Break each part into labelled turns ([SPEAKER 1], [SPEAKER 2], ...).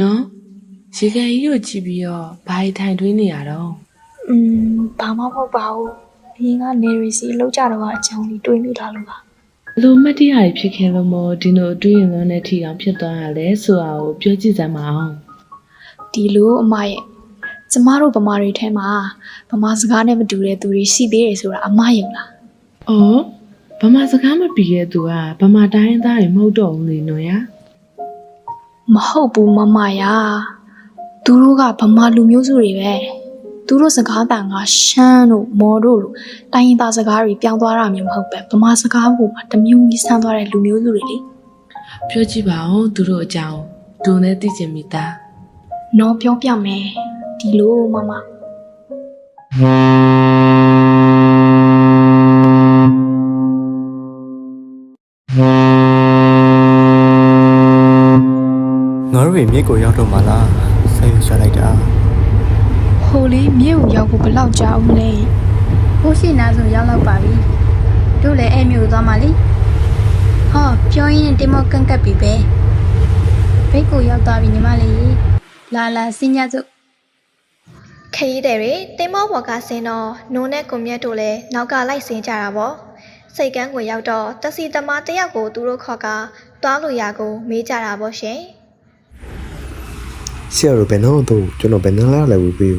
[SPEAKER 1] နော်ရေကန်ကြီးကိုကြည့်ပြီးတော့ဘာကြီးထိုင်ထွေးနေရတော့
[SPEAKER 2] อืมဘာမှမဟုတ်ပါဘူးအရင်ကနေရီစီလောက်ကြတော့အကြောင်းလေးတွေးမိတာလို့ပါ
[SPEAKER 1] ဘလို့မတ်တရားကြီးဖြစ်ခင်လို့မို့ဒီလိုအတွေ့အကြုံနဲ့ထီအောင်ဖြစ်သွားရလဲဆိုတာကိုပြောကြည့်စမ်းပါအောင်
[SPEAKER 2] ဒီလိုအမရဲ့ကျမတို့ဗမာတွေထဲမှာဗမာစကားနဲ့မတူတဲ့သူတွေရှိသေးတယ်ဆိုတာအမယုံလား။
[SPEAKER 1] အော်ဗမာစကားမပြီးရဲ့သူကဗမာတိုင်းရင်းသားတွေမဟုတ်တော့ဘူးလေနော်ရ
[SPEAKER 2] မဟုတ်ဘူးမမယာသူတို့ကဗမာလူမျိုးစုတွေပဲသူတို့စကားတန်ကရှမ်းတို့မော်တို့လိုတိုင်းရင်းသားစကားတွေပြောင်းသွားတာမျိုးမဟုတ်ပဲဗမာစကားကိုမှတစ်မျိုးကြီးဆန်းသွားတဲ့လူမျိုးစုတွေလေ။
[SPEAKER 1] ပြောကြည့်ပါဦးသူတို့အကြောင်းဒုံနဲ့သိချင်မိသား
[SPEAKER 2] နော်ပြောပြမယ်ဒီလိုမမ
[SPEAKER 3] တို့တွေမြစ်ကိုရောက်တော့မှလားစိတ်ရှာလိုက်တာ
[SPEAKER 2] ဟိုလေးမြေကိုရောက်ဖို့ဘယ်လောက်ကြာအောင်လဲ
[SPEAKER 4] ဟိုရှိနာဆိုရောက်တော့ပါပြီတို့လည်းအဲ့မျိုးသွားမှလေဟောပြောရင်းတင်မောကန့်ကပ်ပြီပဲဘိတ်ကိုရောက်သွားပြီညီမလေးလာလာစင်ကြစို့
[SPEAKER 5] ခရီးသည်တွေတင်းမောဘော်ကဆင်းတော့နိုးနဲ့ကွန်မြတ်တို့လည်းနောက်ကလိုက်ဆင်းကြတာပေါ့စိတ်ကန်းကိုရောက်တော့တစီသမားတယောက်ကိုသူတို့ခေါ်ကသွားလို့ရကိုမေးကြတာပေါ့ရှင်
[SPEAKER 6] ဆရာတို့ဘယ်တော့တော့ကျွန်တော်ဘယ်နှလားလဲဝေးပြီး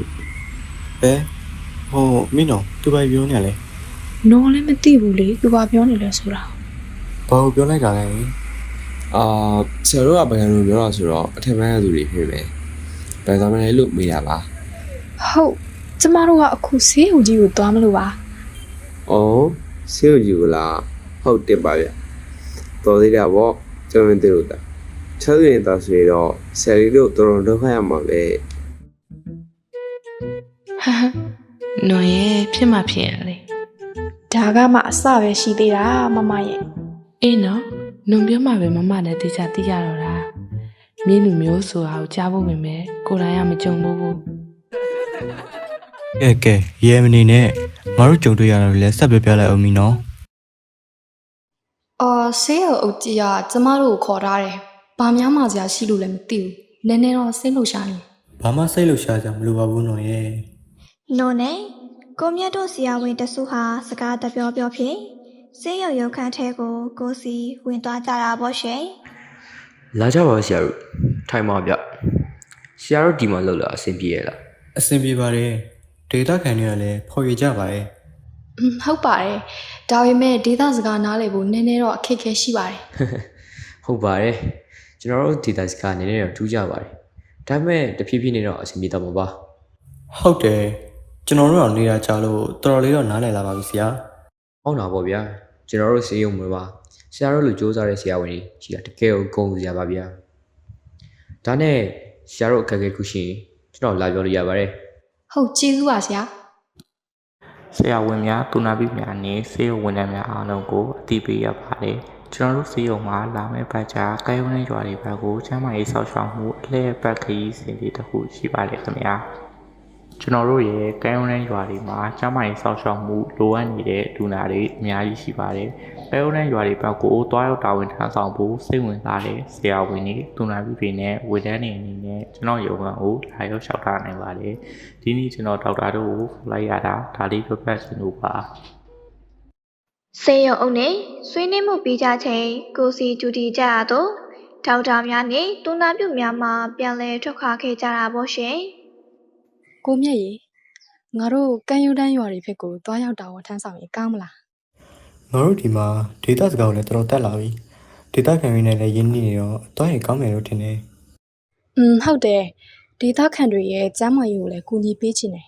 [SPEAKER 3] ဘယ်ဟိုမင်းတော့သူပဲပြောနေရလဲ
[SPEAKER 2] နော်လည်းမသိဘူးလေသူကပြောနေလဲဆိုတာ
[SPEAKER 3] ဘာကိုပြောလိုက်တာလဲ
[SPEAKER 7] အာဆရာတို့ကဘယ်လိုပြောတာဆိုတော့အထက်ပိုင်းကသူတွေဖြစ်ပဲဘယ်သွားမလဲလို့မေးတာပါ
[SPEAKER 2] ဟုတ်ကျမတို့ကအခုဆေးရုံကြီးကိုသွားမလို့ပါ။
[SPEAKER 7] အော်ဆေးရုံကြီးကလားဟုတ်တယ်ပါဗျ။တော်သေးတာပေါ့ကျွန်တော်တို့တာ ချမ်းရင်တာဆိုတော့ဆရာကြီးတို့တော်တော်ဒုက္ခရမှာပဲ။
[SPEAKER 1] ဟာဟာနော်ရဲ့ဖြစ်မှဖြစ်ရလေ
[SPEAKER 2] ဒါကမှအစပဲရှိသေးတာမမရဲ့။
[SPEAKER 1] အေးနော်နုံပြောမှပဲမမနဲ့တေချာသိရတော့တာ။မင်းလူမျိုးဆိုတာကိုကြားဖို့ပင်ပဲကိုယ်တိုင်ကမကြုံဘူးဘူး
[SPEAKER 3] ကဲကဲရဲမနေနဲ့ငါတို့ကြုံတွေ့ရတာလည်းဆက်ပြပြလိုက်အောင်မီနော်
[SPEAKER 8] အော်ဆေးရုံအုပ်ကြီးကကျမတို့ကိုခေါ်ထားတယ်။ ဘာများမှစရာရှိလို့လည်းမသိဘူး။နည်းနည်းတော့စိတ်လှုပ်ရှားနေတယ်
[SPEAKER 3] ဘာမှစိတ်လှုပ်ရှားကြမလိုပါဘူးနော်ရဲ
[SPEAKER 5] နိုးနဲ့ကွန်မြတ်တို့ဆရာဝန်တစုဟာစကားတပြောပြောဖြင့်ဆေးရုံရုံခန်းထဲကိုကိုယ်စီဝင်သွားကြတာပေါ့ရှင်
[SPEAKER 9] လာကြပါဆရာတို့ထိုင်ပါဗျဆရာတို့ဒီမှာလောက်လာအဆင်ပြေရလား
[SPEAKER 3] အဆင်ပြေပါတယ်ဒေတာခံတွေကလည်းဖော်ရကြပါတယ်။
[SPEAKER 8] อืมဟုတ်ပါတယ်။ဒါပေမဲ့ဒေသစကားနားလည်ဖို့နည်းနည်းတော့အခက်အခဲရှိပါတယ်
[SPEAKER 9] ဟုတ်ပါတယ် ကျွန်တော်တို့ဒေတာစကားနည်းနည်းတော့ထူးကြပါတယ်ဒါပေမဲ့တဖြည်းဖြည်းနဲ့တော့အဆင်ပြေတော့မှာပါ
[SPEAKER 3] ဟုတ်တယ်ကျွန်တော်တို့တော့နေတာကြလို့တော်တော်လေးတော့နားလည်လာပါပြီဆရာ
[SPEAKER 9] ဟုတ်တာပေါ့ဗျာကျွန်တော်တို့စေယုံမှာပါဆရာတို့လိုစ조사တဲ့ဆရာဝန်ကြီးကြီးတာတကယ်ကိုဂုဏ်စရာပါဗျာဒါနဲ့ဆရာတို့အခက်အခဲခုရှိရင်ကျွန်တော်လာပြောလို့ရပါတယ်။
[SPEAKER 8] ဟုတ်ကျေးဇူးပါဆရာ။
[SPEAKER 10] ဆရာဝန်များတူနာပိများနဲ့ဆေးရုံဝန်ထမ်းများအားလုံးကိုအသိပေးရပါတယ် ကျွန်တော်တို့ဆေးရုံမှာလာမယ့်ဘက်ကြားကာယုံနဲ့ရွာတွေဘက်ကိုကျန်းမာရေးဆောက်ရှောက်မှုအလှည့်ပတ်ခရီးစဉ်တွေတစ်ခုရှိပါတယ်ခင်ဗျာကျွန်တော်တို့ရဲ့ကာယုံနဲ့ရွာတွေမှာကျန်းမာရေးဆောက်ရှောက်မှုလိုအပ်နေတဲ့ဒူနာတွေအများကြီးရှိပါတယ်ကာယုံနဲ့ရွာတွေဘက်ကိုတွားရောက်တာဝန်ထမ်းဆောင်ဖို့စိတ်ဝင်စားတဲ့ဆရာဝန်တွေတူနာပိတွေနဲ့ဝန်ထမ်းတွေအနေနဲ့ကျွန်တော်ရုံကကိုလာရောက်လျှောက်ထားနိုင်ပါတယ်ဒီနေ့ကျွန်တော်ဒေါက်တာတို့ကိုလိုက်ရတာဒါလေးပြပတ်စင်လို့ပါ
[SPEAKER 5] ဆေးရုံအုပ်နဲ့ဆွေးနွေးမှုပြီးကြချိန်ကိုစီကျူတီကြရတော့ဒေါက်တာများနဲ့တူနာပြုများမှပြန်လည်ထွက်ခွာခဲ့ကြတာပေါ့ရှင်
[SPEAKER 8] ကိုမြတ်ရေငါတို့ကမ်းရိုးတန်းရွာတွေဘက်ကိုသွားရောက်တာဝန်ထမ်းဆောင်ရင်ကောင်းမလား
[SPEAKER 3] ငါတို့ဒီမှာဒေတာစကားကိုလည်းတော်တော်တက်လာပြီဒေတာခံရင်းနဲ့လည်းရင်းနှီးနေတော့တော့ရင်ကောင်းမယ်လို့ထင်တယ်။
[SPEAKER 8] อืมဟုတ်တယ်။ဒေသခံတွေရဲ့ကျန်းမာရေးကိုလည်းကူညီပေးချင်တယ်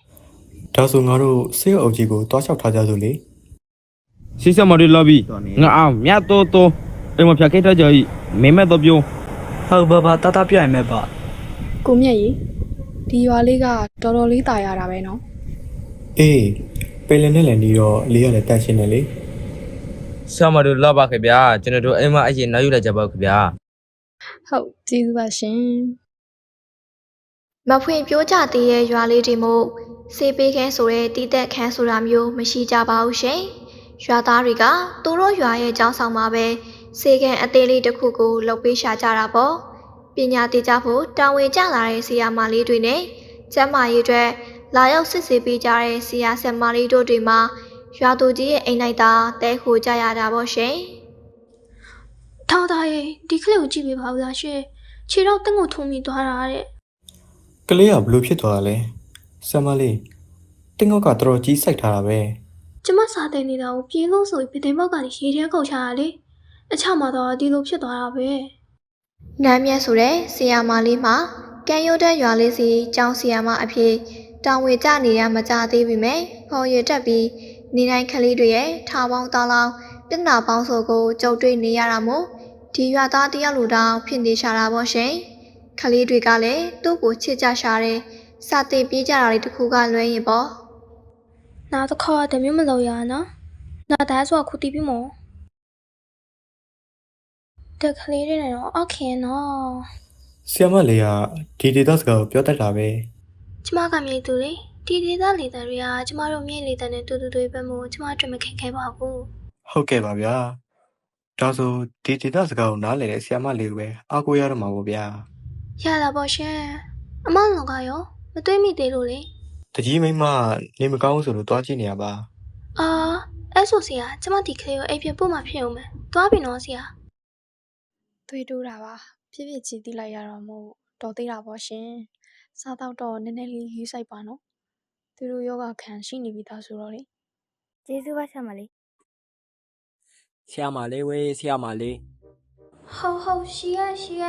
[SPEAKER 3] ဒါဆိုငါတို့ဆေးရုံအုပ်ကြီးကိုတွားလျှောက်ထားကြစို့လေ
[SPEAKER 11] ရှေ့ဆက်မတွေလာပြီငါအောင်မြတ်တော်တော်အိမ်မဖြတ်ခဲ့တဲ့ကြကြီးမင်းမဲ့တော့ပြော
[SPEAKER 10] ဟုတ်ပါပါတတပြိုင်မဲ့ပါ
[SPEAKER 8] ။ကိုမြတ်ရေဒီရွာလေးကတော်တော်လေးตายရတာပဲနော်
[SPEAKER 3] အေးပယ်လယ်နဲ့လည်းနေတော့လေးရလည်းတန့်ရှင်းတယ်လေ
[SPEAKER 11] ဆရာမတို့လာပါခင်ဗျာကျွန်တော်တို့အိမ်မအရင်နောက်ယူလိုက်ကြပါခင်ဗျာ
[SPEAKER 8] ။ဟုတ်ကျေးဇူးပါရှင်။
[SPEAKER 5] မဖွင့်ပြိုးကြသေးတဲ့ရွာလေးတွေမို့စေးပေးခန်းဆိုတဲ့တီးသက်ခန်းဆိုတာမျိုးမရှိကြပါဘူးရှင်။ ရွာသားတွေကသူတို့ရွာရဲ့ကျောင်းဆောင်မှာပဲစေကန်အသေးလေးတစ်ခုကိုလှုပ်ပေးရှာကြတာပေါ့။ပညာတည်ကြဖို့တာဝန်ကျလာတဲ့ဆီယာမလေးတွေနဲ့ကျမ်းမာရေးအတွက်လာရောက်စစ်ဆေးပေးကြတဲ့ဆီယာဆက်မလေးတို့တွေမှာရွာသူကြီးရဲ့အိမ်လိုက်သာတဲခိုကြရတာပေါ့ရှင်
[SPEAKER 12] ထောက်သားရဲ့ဒီကလေးကိုကြည့်ပေးပါဦးလားရှင်ခြေတော့တင့်ကိုထုံမိသွားတာတဲ့
[SPEAKER 3] ကလေးကဘလို့ဖြစ်သွားတာလဲဆမ်မလေးတင်းကောက်ကတော်တော်ကြီးစိုက်ထားတာပဲ
[SPEAKER 12] ကျမစားတဲ့နေတာကိုပြေလို့ဆိုပြီးဗတင်ဘောက်ကနေရေထဲကောက်ချတာလေအချမှာတော့ဒီလိုဖြစ်သွားတာပဲ။
[SPEAKER 5] နမ်းမြတ်ဆိုတဲ့ဆီယာမလေးမှာကံရိုးတဲ့ရွာလေးစီကျောင်းဆီယာမအဖြစ်တာဝန်ကျနေရမကြသေးပေမဲ့ဖော်ရတက်ပြီးနေတိုင်းကလေးတွေရဲ့ထားပေါင်းသားလောင်းပြဿနာပေါင်းစုံကိုကြုံတွေ့နေရတာမို့ဒီရွာသားတယောက်လိုတောင်ဖြစ်နေရှာတာပေါ့ရှင်။ကလေးတွေကလည်းသူ့ကိုချစ်ကြရှာတယ်။စာတင်ပြေးကြတာတွေတခုကလွဲရင်ပေါ့
[SPEAKER 12] နောက်တစ်ခေါက်တမျိုးမလုပ်ရနော်နောက်သားဆိုခုတီးပြီမို့တက်ကလေးတွေနဲ့တော့အခင်နော်
[SPEAKER 3] ဆီယမလေးကဒီဒေတာစကားကိုပြောတတ်တာပဲ
[SPEAKER 12] ကျမကမြိတ်သူလေဒီဒေသလေတတွေကကျမတို့မြိတ်လေတနဲ့တူတူတွေပဲမို့ကျမတို့မခက်ခဲပါဘူး
[SPEAKER 3] ဟုတ်ကဲ့ပါဗျာဒါဆိုဒီဒေတာစကားကိုနားလည်တဲ့ဆီယမလေးကိုပဲအားကိုးရတော့မှာပေါ့ဗျာ
[SPEAKER 12] ရတာပေါ့ရှင်အမလောကရောမတွေးမိသေးလို့လေ
[SPEAKER 3] တကြီးမိန်းမနေမကောင်းဘူးဆိုလို့တွားကြည့်နေရပါ
[SPEAKER 12] အာအဲ့ဆိုဆရာကျမဒီကလေးကိုအိပ်ပြပို့မှဖြစ်အောင်မယ်သွားပြီနော်ဆရာ
[SPEAKER 8] သွေးတိုးတာပါဖြစ်ဖြစ်ချီတိလိုက်ရတော့မို့တော်သေးတာပေါ့ရှင်စားတော့တော့နည်းနည်းလေးယူဆိုင်ပါနော်သူတို့ယောဂခံရှိနေပြီသားဆိုတော့လေ
[SPEAKER 5] ကျေးဇူးပါဆက်မလေး
[SPEAKER 13] ဆရာမလေးဝေးဆရာမလေး
[SPEAKER 12] ဟုတ်ဟုတ်ရှိရရှိရ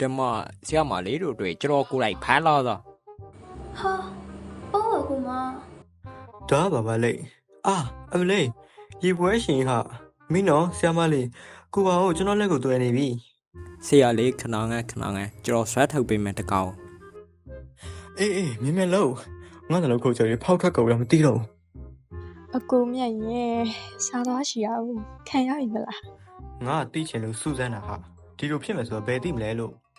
[SPEAKER 13] တမဆရာမလေးတို့တွေ့ကျွန်တော်ကိုယ်တိုင်ဖမ်းလာတော့
[SPEAKER 12] ဟာအော်ကူ မ
[SPEAKER 3] ဒါပါပါလေအာအမလေးရေပွဲရှင်ဟာမင်းနော်ဆီယမလေးကိုပါကိုကျွန်တော်လက်ကိုတွေ့နေပြီ
[SPEAKER 13] ဆရာလေးခဏငန်းခဏငန်းကျွန်တော်ဆွဲထုတ်ပေးမယ်တကောင်
[SPEAKER 3] အေးအေးမြင်မြင်လို့ငါ့လည်းကိုကြော်ရဖောက်ထွက်ကုန်ရမသိတော့ဘူး
[SPEAKER 8] အကူမြတ်ရဲ့စားသွားရှိရဘူးခံရပြီမလား
[SPEAKER 3] ငါကတီးချင်လို့စူးစမ်းတာဟာဒီလိုဖြစ်မယ်ဆိုတော့ဘယ်သိမလဲလို့။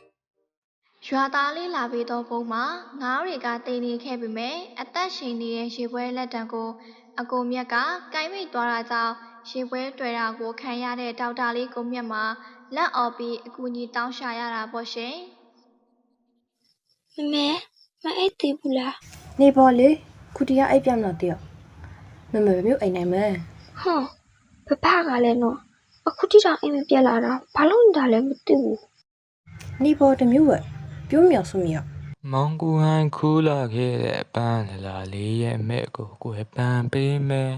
[SPEAKER 5] ရွာသားလေးလာပြီးတော့ပုံမှာငားတွေကတိမ်နေခဲ့ပေမဲ့အသက်ရှင်နေတဲ့ရေပွဲလက်တံကို အကိုမြတ်ကကိုင်းမိတ်သွားတာကြောင့်ရေပွဲတွေ့တာကိုခံရတဲ့ဒေါက်တာလေးကိုမြတ်မှာလက်အော်ပြီးအကူကြီးတောင်းရှာရတာပေါ့ရှင်။
[SPEAKER 12] မမေမအိတ်သေးဘူးလား
[SPEAKER 14] နေပေါ်လေခုတရအိပ်ပြမလို့တယောက်မမပဲမျိုးအိမ်နိုင်မယ်
[SPEAKER 12] ဟွန်းဘဖကလည်းနော်အခုတိတောင်အိမ်မပြက်လာတာဘာလို့နေတာလဲမသိဘူး
[SPEAKER 14] နေပေါ်တစ်မျိုးပဲ ပြောမြောက်စုမြောက်
[SPEAKER 15] မောင်ကူဟန်ခူးလာခဲ့တဲ့ပန်းလလာလေးရဲ့မဲ့ကိုကိုယ်ပန်းပေးမယ်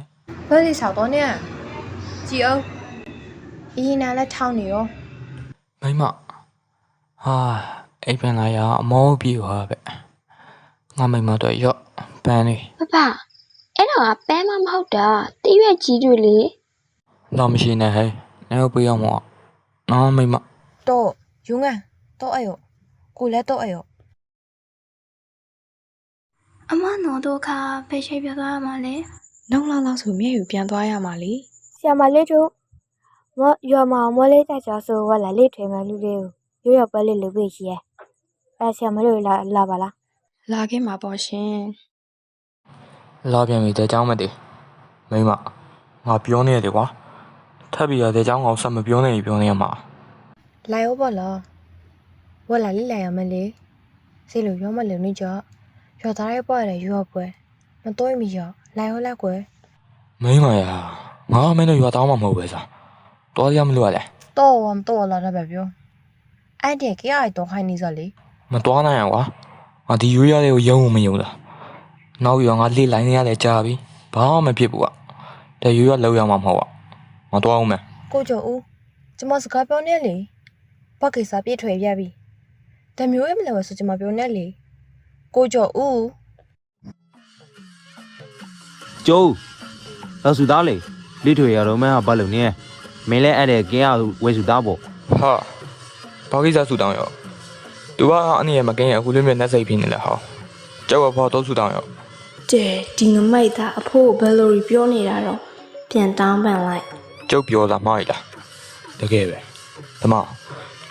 [SPEAKER 14] ဘယ်လိုဆောက်တော့နေကြည်အောင်အရင်ကလည်းထောင်းနေရော
[SPEAKER 15] မိမဟာအိပ်ပန်လာရအမောပြေပါပဲငါမိမတော့ရော့ပန်းလေး
[SPEAKER 12] ဘဖအဲ့တော့ကပန်းမမဟုတ်တာတရွက်ကြီးတွေလေ
[SPEAKER 15] တော့မရှိနဲ့ဟဲ့နေတော့ပေးအောင်မောနော်မိမ
[SPEAKER 14] တော့ယူငန်းတော့အဲ့ရော ကိုလည်းတော့အဲ့ရော
[SPEAKER 12] အမနော်တို့ခါဘယ်ချိန်ပြသွားရမှာလဲ
[SPEAKER 8] နောက်လာလောက်ဆိုမြည့်ယူပြန်သွားရမှာလေ
[SPEAKER 16] ဆရာမလေးတို့မရွာမှာမောလေးကြကြဆိုဝလာလေးထွေမဲ့လူလေးကိုရိုးရပွဲလေးလုပ်ပေးရှိရဲ့အဲဆရာမလေးလာလာပါလား
[SPEAKER 8] လာခဲ့မှာပေါ့ရှင်
[SPEAKER 15] လာပြန်ပြီတဲ့เจ้าမတည်မိမငါပြောနေရတယ်ကွာထပ်ပြီးရတဲ့เจ้าကောင်ဆက်မပြောနေရင်ပြောနေရမှာ
[SPEAKER 14] လာရောပေါ့လား ဝက်လာလေးလာရမယ်လေစိတ်လို့ရောမလုံနေကြရောသားရဲပေါ့ရတယ်ရောပွဲမတော့မီရောလာရောလက်ကွယ်
[SPEAKER 15] မိမရငါမင်းတို့ရွာတောင်းမှမဟုတ်ပဲစားတော်ရမလို့ရလဲ
[SPEAKER 14] တော့ဝမ်တော့လာတော့ပဲပြောအဲ့ဒီကရတော့ခိုင်းနေစလေ
[SPEAKER 15] မတော်နိုင်ရကွာငါဒီရွေးရတဲ့ကိုယုံမယုံလားနောက်ပြီးတော့ငါလေးလိုင်းနေရတယ်ကြာပြီဘာမှမဖြစ်ဘူးကတရွေးရလောက်ရမှာမဟုတ်อ่ะမတော်အောင်မယ်
[SPEAKER 14] ကိုကျော်ဦးကျမစကားပြောနေလေဘာကိစ္စပြည့်ထွေပြပြီ တမျိုးအိမ်မလဲဝဆိုကျမပြောနေလေကိုကျော်ဦး
[SPEAKER 11] ကျိုးတော့စုသားလေလိထွေရတော့မင်းဟာဘာလို့နေမင်းလည်းအဲ့တဲ့ကင်းရဝဲစုသားပေါ့
[SPEAKER 15] ဟာဘာကိစ္စဆူတောင်းရောသူကအနေနဲ့မကင်းရအခုလေးမြနဲ့စိတ်ဖြစ်နေလဲဟောကျောက်ကဖော်တော့ဆူတောင်းရော
[SPEAKER 17] တဲ့ဒီငမိုက်သားအဖိုးဘယ်လိုပြောနေတာတော့ပြန်တောင်းပန်လိုက်
[SPEAKER 15] ကျုပ်ပြောတာမှားရလားတကယ်ပဲဓမ္မ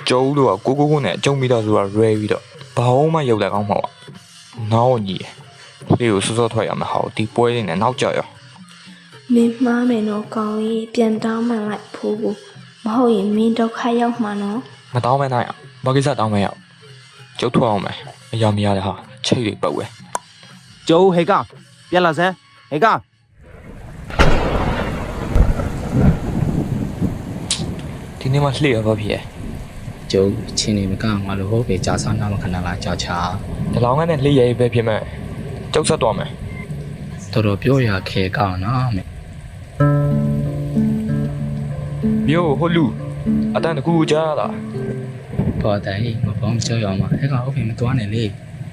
[SPEAKER 15] ကျုပ်တို့ကကိုကိုကိုနဲ့အကျုံမိသားစုက ready ပြီးတော့ဘာမှရုပ်လည်းကောင်းမှာပါနောက်ညီတယ်ဒီကိုစောစောထွက်ရမှာဟောဒီပွဲလေးနဲ့နောက်ကြရော
[SPEAKER 17] မင်းမှားမယ်တော့ကောင်းကြီးပြန်တောင်းပန်လိုက်ဖိုးဘူးမဟုတ်ရင်မင်းဒုက္ခရောက်မှာနော်
[SPEAKER 15] မတောင်းမနိုင်အောင်ဘာကိစ္စတောင်းမရအောင်ကျုပ်ထွက်အောင်မယ်အရာမရတဲ့ဟာချိတ်တွေပုတ်ဝဲ
[SPEAKER 11] ကျုပ်ဟေကောင်ပြန်လာစမ်းဟေကောင်
[SPEAKER 15] ဒီနေ့မှလှည့်ရပါဖြစ်ရဲ့
[SPEAKER 18] ကျုပ်ချင်းနေမကငါလိုဟုတ်ပဲကြာစားနာမခဏလာကြာချာ
[SPEAKER 15] ဒီလောင်ကနဲ့လှည့်ရပဲဖြစ်မဲ့ကျုပ်ဆက်သွားမယ်
[SPEAKER 18] တော်တော်ပြောရခဲကောင်းနော်မေ
[SPEAKER 15] မြို့ဟိုလူအတန်တကူကြားလာ
[SPEAKER 18] ပေါ်တိုင်မပေါင်းကြောက်ရမှာအဲ့ကောင်ဟုတ်ပြီမသွားနဲ့လေ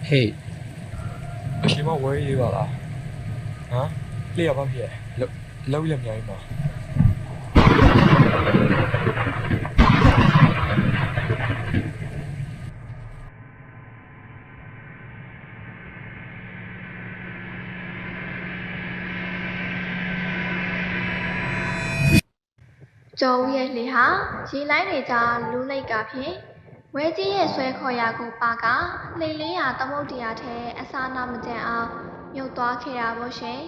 [SPEAKER 18] ဟေး
[SPEAKER 15] အရှင်မဝဲရေးပါလားဟမ်လှည့်ရပါဖြစ်ရဲ့လောက်လောက်ရမြိုင်းပါ
[SPEAKER 5] ကျော်ဦးရဲ့လှေဟာရေလိုင်းတွေကြားလူးလိုက်ကဖြင့်ဝဲကြီးရဲ့ဆွဲခေါ်ရာကိုပါကလှိမ့်လင်းရာသမုတ်တရားထဲအစာနာမကြံအောင်မြုပ်သွားခဲ့တာပေါ့ရှင်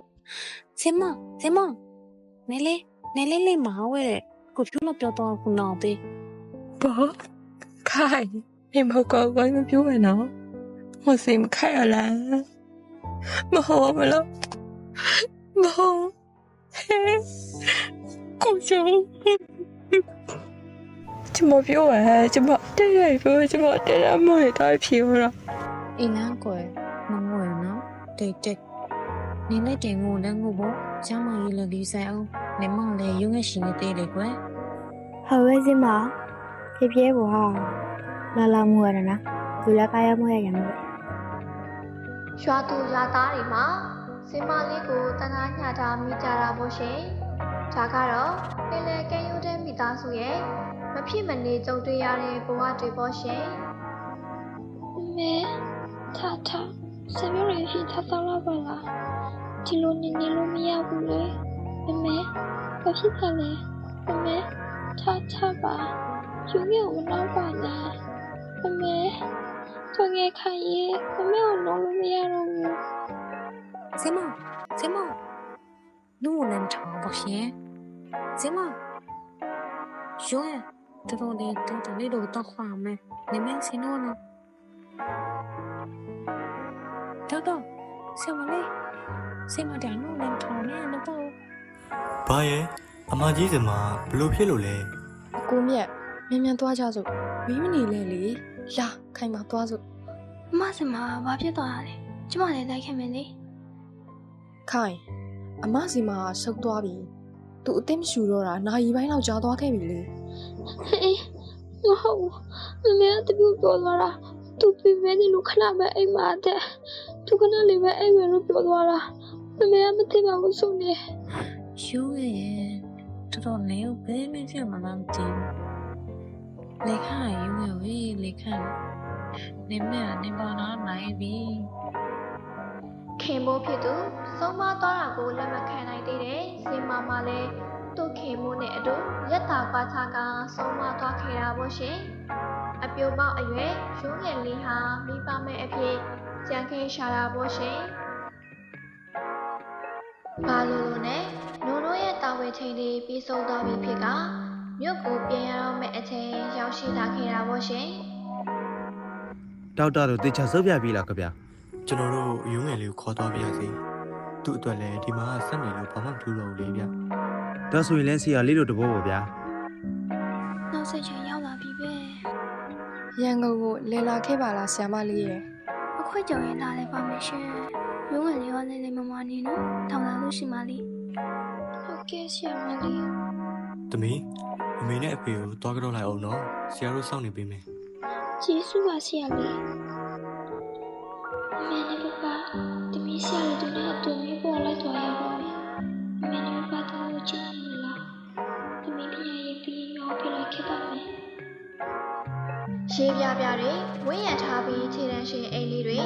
[SPEAKER 5] ။
[SPEAKER 19] ဇင်မဇင်မနဲလေနဲလေးလေးမဟုတ်ရဲ့ကိုဖြူလို့ပြောတော့ခုနောက်သေး။
[SPEAKER 1] ဘာခိုင်နေမကောဘာမပြောရနော်။ဟိုစိမ်ခိုင်ရလား။မဟုတ်မလို့မဟုတ်ဟဲ့ ကိုရောကျမပြောရကျမတဲ့ရပြောကျမတဲ့
[SPEAKER 4] ရမရတိုင်းဖြေရ
[SPEAKER 19] အင်းလန်းကွယ်မမွယ်နော်တိတ်တိတ်နင်းလိုက်တယ်ငိုနဲ့ငိုဖို့ကျမကြီးလည်းလူဆိုင်အောင်နမောင်လည်းရုံးရရှိနေသေးတယ်ကွယ်
[SPEAKER 20] ဟုတ်ရဲ့စင်မပြပြဲပေါ်ဟာလာလာမူရနာဒူလာကာယမွေရ
[SPEAKER 5] ရမယ်ရွာသူရွာသားတွေမှာစင်မလေးကိုတနာညတာမိကြတာပေါ့ရှင် ဒါကတော့ပင်လယ်ကဲရိုးတဲ့မိသားစုရဲ့မဖြစ်မနေကြုံတွေ့ရတဲ့ဘဝတွေပေါ့ရှင်
[SPEAKER 12] မဲထားထားဆယ်မျိုးရရှိထားတော့လာပါလားဒီလိုနေနေလို့မရဘူးလေမမဲဘာဖြစ်တာလဲမမဲထားထားပါယူငယ်ဝင်တော့ပါနဲ့မမဲကြငယ်ခိုင်ရဲ့မမဲကိုလုံးလို့မရတော့ဘူး
[SPEAKER 19] ဆင်မဆင်မနူလည်းမထောင်ပါ ရှင်ဆင်မရုံးရတော်တော်လေးတော်တော်လေးတော့တော့ခွာမယ်နေမင်းစင်တော့နော်တော်တော်ဆင်မလေးဆင်မတန်နူလည်းမထောင်နဲ့တော့
[SPEAKER 3] ဘာရဲ့အမကြီးစင်မှာဘလို့ဖြစ်လို့လဲ
[SPEAKER 8] အကိုမြက်မြန်မြန်သွားကြစို့မီးမနေလဲလေလာခိုင်ပါသွားစို့
[SPEAKER 12] အမစင်မှာဘာဖြစ်သွားတာလဲကျမလည်းလိုက်ခဲ့မယ်လေ
[SPEAKER 8] ခိုင်အမစီမှာဆုတ်သွားပြီ သူအသိမရှူတော့တာနာရီပိုင်းလောက်ကြာသွားခဲ့ပြီလေ
[SPEAKER 12] ဟေးမဟုတ်ဘူးမမဲတကူပြောသွားတာသူပြင်းနေလို့ခဏပဲအိမ်မှာတဲ့သူခဏလေးပဲအိမ်ဝင်လို့ပြောသွားတာမမဲမသိပါဘူးဆိုနေ
[SPEAKER 19] ရုံးရတော်တော်လေးဘယ်မှဖြစ်မှမသိဘူးလေခါရုံးရဝေးလေခါနေမနေပါနာနိုင်ပြီ
[SPEAKER 5] ခင်မိုးဖြစ်သူဆုံးမသွားတာကိုလက်မခံနိုင်သေးတဲ့စင်မမလည်းသူ့ခင်မိုးနဲ့အတူရက်တာကွာချကဆုံးမသွားခဲ့တာပေါ့ရှင်အပြိုပေါက်အရွယ်ရုံးငယ်လေးဟာမိဘမဲ့အဖြစ်ကြံခဲရှာတာပေါ့ရှင်ဘာလို့လို့နဲ့နိုးနိုးရဲ့တာဝန်ချိန်လေးပြီးဆုံးသွားပြီဖြစ်ကမြို့ကိုပြန်ရတော့မယ့်အချိန်ရောက်ရှိလာခဲ့တာပေါ့ရှင်
[SPEAKER 6] ဒေါက်တာတို့တေချာဆုပ်ပြပြီလားခင်ဗျာ
[SPEAKER 3] ကျွန်တော်တို့ရုံးငယ်လေးကိုခေါ်သွားပြရစီသူ့အတွက်လည်းဒီမှာဆက်နေလို့ဘာမှမထူတော့ဘူးလေဗျ
[SPEAKER 6] ဒါဆိုရင်လည်းဆရာလေးတို့တဘောပေါ့ဗျာ
[SPEAKER 12] နောက်ဆက်ချင်ရောက်လာပြီပဲ
[SPEAKER 8] ရန်ကုန်ကိုလဲလာခဲ့ပါလားဆ iam မလေးရဲ့
[SPEAKER 12] အခွင့်ကြောင်ရင်လာလဲပါမယ်ရှင်ရုံးဝင်လေးရောလေးလေးမမနေနော်ထောင်လာလို့ရှိမှလေးဟုတ်ကဲ့ဆရာမလေး
[SPEAKER 3] သမီးအမေနဲ့အဖေကိုတွားကြတော့လိုက်အောင်နော်ဆရာတို့စောင့်နေပေးမယ်
[SPEAKER 12] ကျေးဇူးပါဆရာလေး အမေနဲ့ပပတမီးဆရာတို့နဲ့အတူမျိုးပေါ်လိုက်သွားရပါမယ်အမေနဲ့ပပတို့ချစ်နေလားတမီးပညာရေးပြီးရောပြလိုက်ခဲ့ပါမယ်
[SPEAKER 5] ရှေးပြပြတွေဝင်းရံထားပြီးခြေတန်းရှင်အိမ်လေးတွေ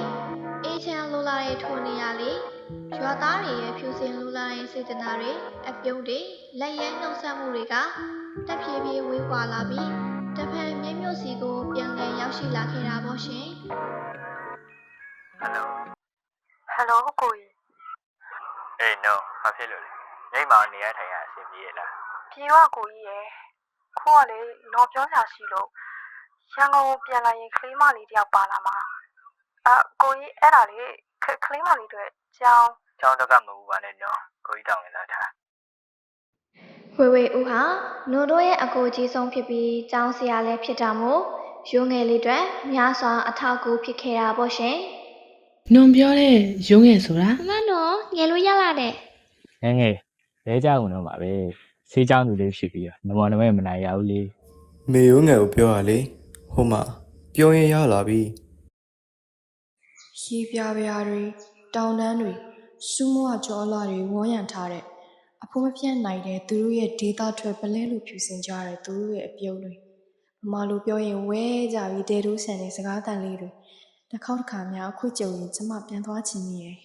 [SPEAKER 5] အေးချမ်းလိုလာတဲ့ထိုနေရာလေးရွာသားတွေရဲ့ဖြူစင်လိုလာတဲ့စေတနာတွေအပြုံးတွေလက်ရဲနှုတ်ဆက်မှုတွေကတက်ပြေးပြေးဝေးကွာလာပြီးတစ်ဖက်မြင်းမြို့စီကိုပြန်လည်ရောက်ရှိလာခဲ့တာပေါ့ရှင်
[SPEAKER 21] ဟယ်လိုကိုကြီး
[SPEAKER 13] အေး no ဘာဖြစ်လို့လဲမိမနေရထိုင်ရအဆင်ပြေရလား
[SPEAKER 21] ပြေဝကိုကြီးရယ်ခိုးကလေတော့ပြောချာရှိလို့ရန်ကုန်ကိုပြန်လာရင်ကလေးမလေးတယောက်ပါလာမှာအာကိုကြီးအဲ့ဒါလေးခကလေးမလေးတွေကြောင်း
[SPEAKER 4] ကျောင်းတက်ကမဟုတ်ပါနဲ့နော်ကိုကြီးတောင်းနေတာထား
[SPEAKER 5] ဝေဝေဦးဟာနိုတို့ရဲ့အကိုကြီးဆုံးဖြစ်ပြီးကျောင်းဆရာလည်းဖြစ်တာမို့ရိုးငယ်လေးတွေများစွာအထောက်အကူဖြစ်ခဲ့တာပေါ့ရှင်
[SPEAKER 13] နုံပြောတဲ့ရုံးငယ်ဆိုတာ
[SPEAKER 22] မမနော်ငယ်လို့ရလာတဲ့
[SPEAKER 18] ငယ်ငယ်လဲကြကုန်တော့ပါပဲဆေးချောင်းသူလေးဖြစ်ပြီးတော့နမောနမဲမနိုင်ရဘူးလေ
[SPEAKER 3] မေရိုးငယ်ကိုပြောရလေဟိုမှာပြောရင်ရလာပြီ
[SPEAKER 8] ရေပြားပြားတွေတောင်တန်းတွေစူးမွားကြောလာတွေဝန်းရံထားတဲ့အဖိုးမပြတ်နိုင်တဲ့သူတို့ရဲ့ဒေတာထွက်ပလဲလို့ဖြူစင်ကြတဲ့သူတို့ရဲ့အပြုံးတွေမမလိုပြောရင်ဝဲကြပြီးတဲတိုးဆန်တဲ့စကားတန်လေးတွေ တစ်ခေါက်တစ်ခါများခွေကြုံရင်ကျမပြန်သွားချင်နေရဲ့